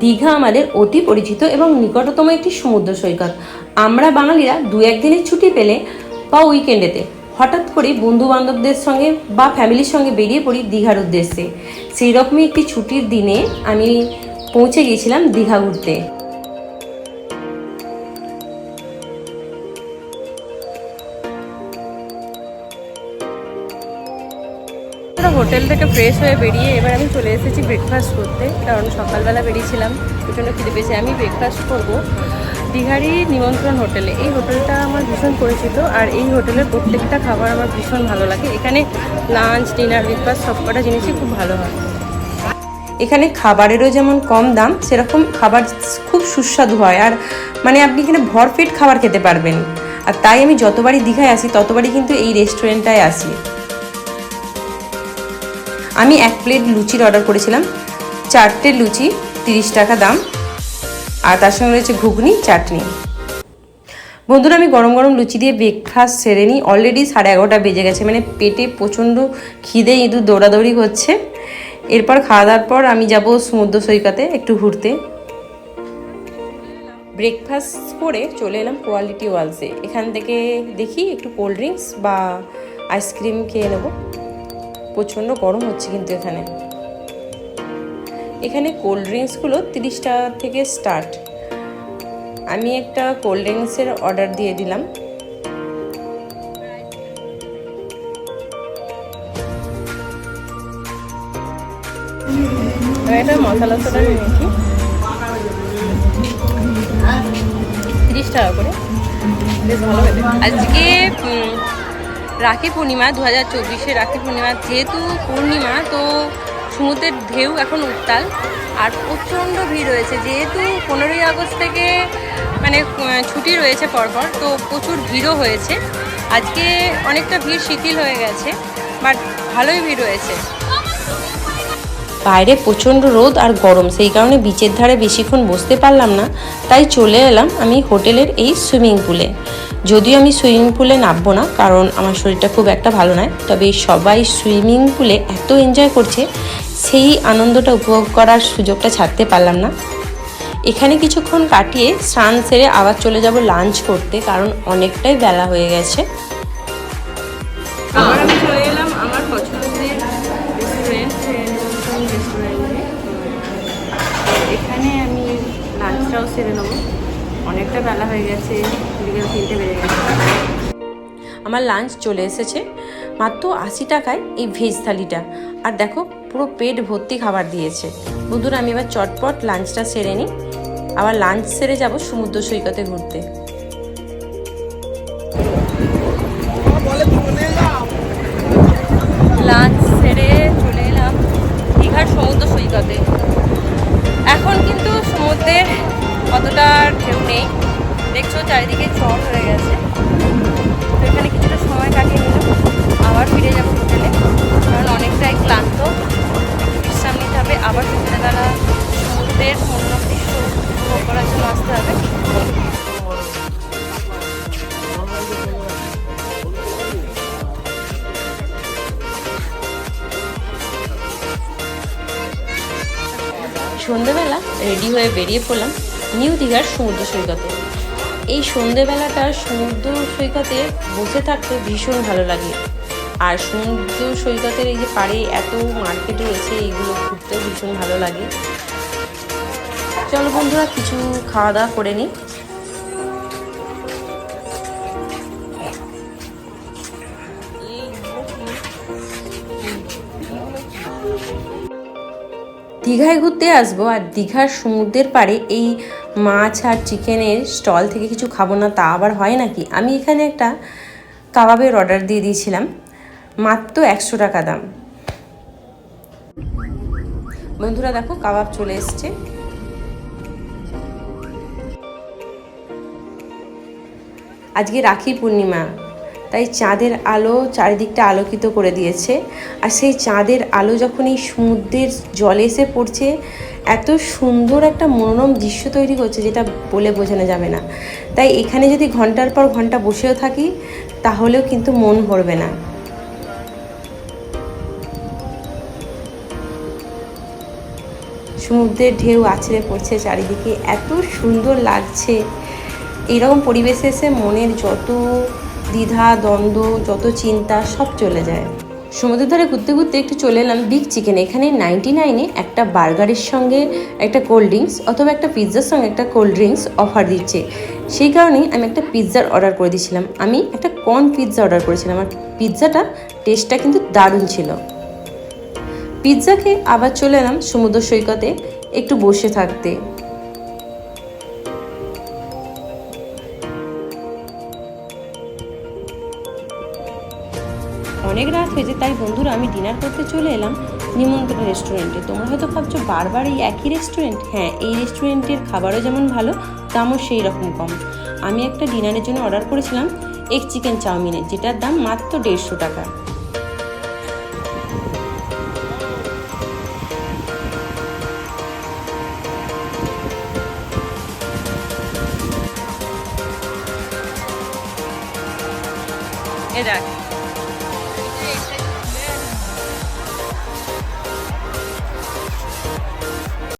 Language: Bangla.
দীঘা আমাদের অতি পরিচিত এবং নিকটতম একটি সমুদ্র সৈকত। আমরা বাঙালিরা দু একদিনের ছুটি পেলে বা উইকেন্ডেতে হঠাৎ করে বন্ধু বান্ধবদের সঙ্গে বা ফ্যামিলির সঙ্গে বেরিয়ে পড়ি দীঘার উদ্দেশ্যে। সেই রকমই একটি ছুটির দিনে আমি পৌঁছে গিয়েছিলাম দীঘা ঘুরতে। আমরা হোটেল থেকে ফ্রেশ হয়ে বেরিয়ে এবার আমি চলে এসেছি ব্রেকফাস্ট করতে, কারণ সকালবেলা বেরিয়েছিলাম প্রচণ্ড খিদে পেয়েছে। আমি ব্রেকফাস্ট করব দীঘারি নিমন্ত্রণ হোটেলে। এই হোটেলটা আমার ভীষণ পরিচিত, আর এই হোটেলের প্রত্যেকটা খাবার আমার ভীষণ ভালো লাগে। এখানে লাঞ্চ ডিনার ব্রেকফাস্ট সবকটা জিনিসই খুব ভালো হয়। এখানে খাবারেরও যেমন কম দাম, সেরকম খাবার খুব সুস্বাদু হয়। আর মানে আপনি এখানে ভরপেট খাবার খেতে পারবেন। আর তাই আমি যতবারই দীঘায় আসি, ততবারই কিন্তু এই রেস্টুরেন্টটায় আসি। আমি এক প্লেট লুচির অর্ডার করেছিলাম। চারটে লুচি, তিরিশ টাকা দাম। আর তার সঙ্গে রয়েছে ঘুগনি, চাটনি। বন্ধুরা, আমি গরম গরম লুচি দিয়ে ব্রেকফাস্ট সেরে নিই। অলরেডি সাড়ে এগারোটা বেজে গেছে। মানে পেটে প্রচণ্ড খিদে, ইঁদুর দৌড়াদৌড়ি হচ্ছে। এরপর খাওয়া দাওয়ার পর আমি যাব সমুদ্র সৈকতে একটু ঘুরতে। ব্রেকফাস্ট করে চলে এলাম কোয়ালিটি ওয়ালসে এখান থেকে দেখি একটু কোল্ড ড্রিঙ্কস বা আইসক্রিম খেয়ে নেব। প্রচণ্ড গরম হচ্ছে কিন্তু এখানে। এখানে কোল্ড ড্রিঙ্কসগুলো তিরিশ টাকা থেকে স্টার্ট আমি একটা কোল্ড ড্রিঙ্কসের অর্ডার দিয়ে দিলাম। তিরিশ টাকা করে। বেশ ভালো আজকে রাখি পূর্ণিমা দু হাজার চব্বিশে রাখি পূর্ণিমা যেহেতু পূর্ণিমা, তো সমুদ্রের ঢেউ এখন উত্তাল। আর প্রচণ্ড ভিড় রয়েছে, যেহেতু পনেরোই আগস্ট থেকে মানে ছুটি রয়েছে পরপর, তো প্রচুর ভিড়ও হয়েছে। আজকে অনেকটা ভিড় শিথিল হয়ে গেছে, বাট ভালোই ভিড় রয়েছে। বাইরে প্রচণ্ড রোদ আর গরম, সেই কারণে বিচের ধারে বেশিক্ষণ বসতে পারলাম না। তাই চলে এলাম আমি হোটেলের এই সুইমিং পুলে। যদিও আমি সুইমিং পুলে নামবো না, কারণ আমার শরীরটা খুব একটা ভালো নয়, তবে সবাই সুইমিং পুলে এত এনজয় করছে, সেই আনন্দটা উপভোগ করার সুযোগটা ছাড়তে পারলাম না। এখানে কিছুক্ষণ কাটিয়ে স্নান সেরে আবার চলে যাব লাঞ্চ করতে, কারণ অনেকটাই বেলা হয়ে গেছে। এখানে আমি লাঞ্চটাও সেরে নেব। অনেকটা বেলা হয়ে গেছে, বিকেল তিনটে বেজে গেছে। আমার লাঞ্চ চলে এসেছে। মাত্র আশি টাকায় এই ভেজ থালিটা। আর দেখো, পুরো পেট ভর্তি খাবার দিয়েছে। বন্ধুরা, আমি এবার চটপট লাঞ্চটা সেরে নিই। আবার লাঞ্চ সেরে যাব সমুদ্র সৈকতে ঘুরতে। দেখছ চারিদিকে চট হয়ে গেছে। তো এখানে কিছুটা সময় কাটিয়ে নিলাম। আবার ফিরে যাব হোটেলে। কারণ অনেকটাই ক্লান্ত। বিশ্রাম নিতে হবে। আবার সন্ধ্যেবেলা সমুদ্রের অন্য দৃশ্য উপভোগ করার জন্য আসতে হবে। সন্ধেবেলা রেডি হয়ে বেরিয়ে পড়লাম নিউ দীঘার সমুদ্র সৈকতে। এই সন্ধেবেলাটা সমুদ্র সৈকতে বসে থাকতে ভীষণ ভালো লাগে। আর সমুদ্র সৈকতের এই যে পাড়ে এত মার্কেট রয়েছে এইগুলো ঘুরতে ভীষণ ভালো লাগে। চলো বন্ধুরা, কিছু খাওয়া দাওয়া করে নিই। দীঘায় ঘুরতে আসব, আর দীঘার সমুদ্রের পাড়ে এই মাছ আর চিকেনের স্টল থেকে কিছু খাব না, তা আবার হয় নাকি? আমি এখানে একটা কাবাবের অর্ডার দিয়ে দিয়েছিলাম, মাত্র একশো টাকা দাম। বন্ধুরা দেখো, কাবাব চলে এসছে। আজকে রাখি পূর্ণিমা। তাই চাঁদের আলো চারিদিকটা আলোকিত করে দিয়েছে। আর সেই চাঁদের আলো যখন এই সমুদ্রের জলে এসে পড়ছে, এত সুন্দর একটা মনোরম দৃশ্য তৈরি করছে যেটা বলে বোঝানো যাবে না। তাই এখানে যদি ঘণ্টার পর ঘণ্টা বসেও থাকি, তাহলেও কিন্তু মন ভরবে না। সমুদ্রের ঢেউ আছড়ে পড়ছে চারিদিকে, এত সুন্দর লাগছে। এরকম পরিবেশে এসে মনের যত দ্বিধা, দ্বন্দ্ব, যত চিন্তা, সব চলে যায়। সমুদ্রের ধারে ঘুরতে ঘুরতে একটু চলে এলাম বিগ চিকেন এখানে নাইনটি নাইনে একটা বার্গারের সঙ্গে একটা কোল্ড ড্রিঙ্কস অথবা একটা পিৎজার সঙ্গে একটা কোল্ড ড্রিঙ্কস অফার দিচ্ছে। সেই কারণেই আমি একটা পিৎজার অর্ডার করে দিয়েছিলাম। আমি একটা কর্ন পিৎজা অর্ডার করেছিলাম। আর পিৎজাটা টেস্টটা কিন্তু দারুণ ছিল। পিৎজাকে আবার চলে এলাম সমুদ্র সৈকতে একটু বসে থাকতে। রাত তাই বন্ধুরা, আমি ডিনার করতে চলে এলাম নিমন্ত্রণ রেস্টুরেন্টে তোমরা হয়তো ভাবছ, বারবার এই একই রেস্টুরেন্ট হ্যাঁ এই রেস্টুরেন্টের খাবারও যেমন ভালো, দামও সেই রকম কম। আমি একটা ডিনারের জন্য অর্ডার করেছিলাম এক চিকেন চাউমিনের, যেটার দাম মাত্র দেড়শো টাকা। দেখ